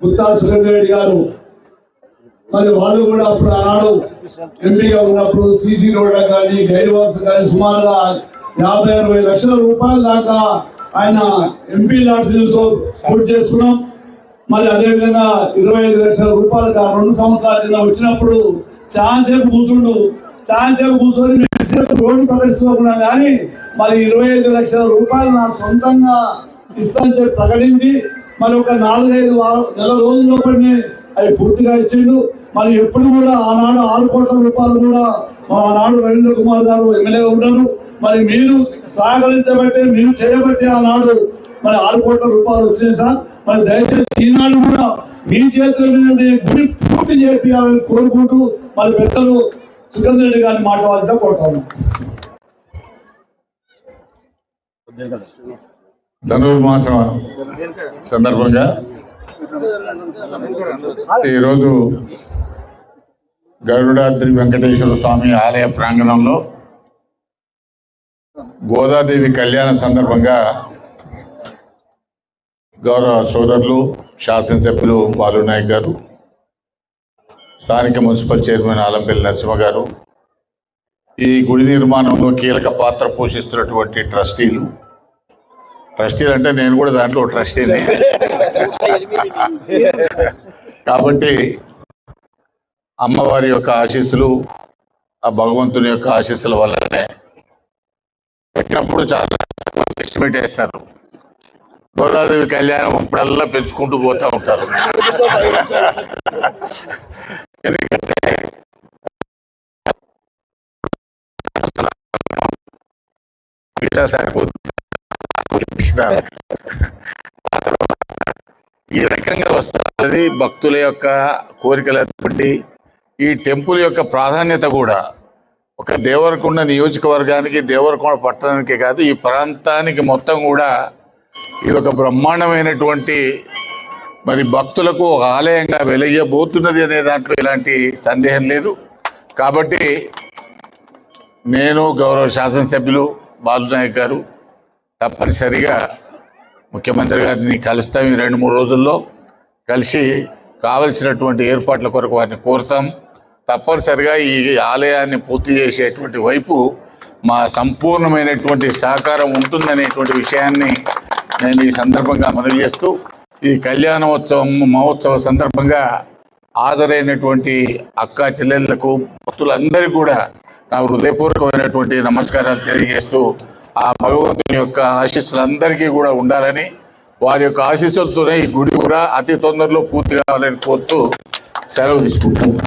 గుత్తా సురేంద్ర రెడ్డి గారు. మరి వాళ్ళు కూడా అప్పుడు ఆనాడు ఎంపీగా ఉన్నప్పుడు సీసీ రోడ్ కానీ గైడ్వాస్ కానీ సుమారుగా యాభై అరవై లక్షల రూపాయల దాకా ఆయన ఎంపీ లాడ్సీలతో పూర్తి చేసుకున్నాం. మరి అదేవిధంగా ఇరవై ఐదు లక్షల రూపాయలు ఆ రెండు సంవత్సరాల కింద వచ్చినప్పుడు చాలాసేపు కూర్చుండు. చాలాసేపు కూర్చొని రోడ్డు ప్రదర్శించుకున్నా కానీ మరి ఇరవై ఐదు లక్షల రూపాయలు నా సొంతంగా ఇస్తానని చెప్పి ప్రకటించి మరి ఒక నాలుగైదు నెల రోజుల లోపలనే అవి పూర్తిగా ఇచ్చిండు. మరి ఎప్పుడు కూడా ఆనాడు ఆరు కోట్ల రూపాయలు కూడా మా ఆనాడు రవీంద్ర కుమార్ గారు ఎమ్మెల్యే ఉన్నారు మరి మీరు సహకరించబట్టే మీరు చేయబట్టే ఆనాడు మరి ఆరు కోట్ల రూపాయలు వచ్చినాయి సార్. మరి దయచేసి ఈనాడు కూడా మీ చేతుల మీద గుడి పూర్తి చేయాలని కోరుకుంటూ మరి పెద్దలు సుగంధ రెడ్డి గారిని మాట్లాడాలని కోరుతాను ధనుర్మాసం సందర్భంగా ఈరోజు గరుడాద్రి వెంకటేశ్వర స్వామి ఆలయ ప్రాంగణంలో గోదాదేవి కళ్యాణ సందర్భంగా గౌరవ సోదరులు శాసనసభ్యులు బాలునాయక్ గారు స్థానిక మున్సిపల్ చైర్మన్ ఆలంపల్లి నరసింహ గారు ఈ గుడి నిర్మాణంలో కీలక పాత్ర పోషిస్తున్నటువంటి ట్రస్టీలు ట్రస్టీలు అంటే నేను కూడా దాంట్లో ట్రస్టీని కాబట్టి అమ్మవారి యొక్క ఆశీస్సులు ఆ భగవంతుని యొక్క ఆశీస్సుల వల్లనే పెట్టినప్పుడు చాలా ఎస్టిమేట్ వేస్తారు గోదాదేవి కళ్యాణం అప్పుడల్లా పెంచుకుంటూ పోతూ ఉంటారు. ఎందుకంటే సరిపోతుంది ఇచ్చినారు. ఈ రకంగా వస్తున్నది భక్తుల యొక్క కోరికల బట్టి ఈ టెంపుల్ యొక్క ప్రాధాన్యత కూడా ఒక దేవరకొండ నియోజకవర్గానికి దేవరకొండ పట్టణానికి కాదు ఈ ప్రాంతానికి మొత్తం కూడా ఇది ఒక బ్రహ్మాండమైనటువంటి మరి భక్తులకు ఒక ఆలయంగా వెలయ్యబోతున్నది అనే దాంట్లో ఎలాంటి సందేహం లేదు కాబట్టి నేను గౌరవ శాసనసభ్యులు బాలునాయక్ గారు తప్పనిసరిగా ముఖ్యమంత్రి గారిని కలుస్తాం ఈ రెండు మూడు రోజుల్లో. కలిసి కావలసినటువంటి ఏర్పాట్ల కొరకు వారిని కోరుతాం. తప్పనిసరిగా ఈ ఆలయాన్ని పూర్తి చేసేటువంటి వైపు మా సంపూర్ణమైనటువంటి సహకారం ఉంటుందనేటువంటి విషయాన్ని నేను ఈ సందర్భంగా మనవి చేస్తూ ఈ కళ్యాణోత్సవం మహోత్సవ సందర్భంగా హాజరైనటువంటి అక్క చెల్లెళ్ళకు భక్తులందరికీ కూడా నా హృదయపూర్వకమైనటువంటి నమస్కారాలు తెలియజేస్తూ ఆ భగవంతుని యొక్క ఆశీస్సులు అందరికీ కూడా ఉండాలని వారి యొక్క ఆశీస్సులతోనే ఈ గుడి కూడా అతి తొందరలో పూర్తి కావాలని కోరుతూ సెలవు తీసుకుంటాను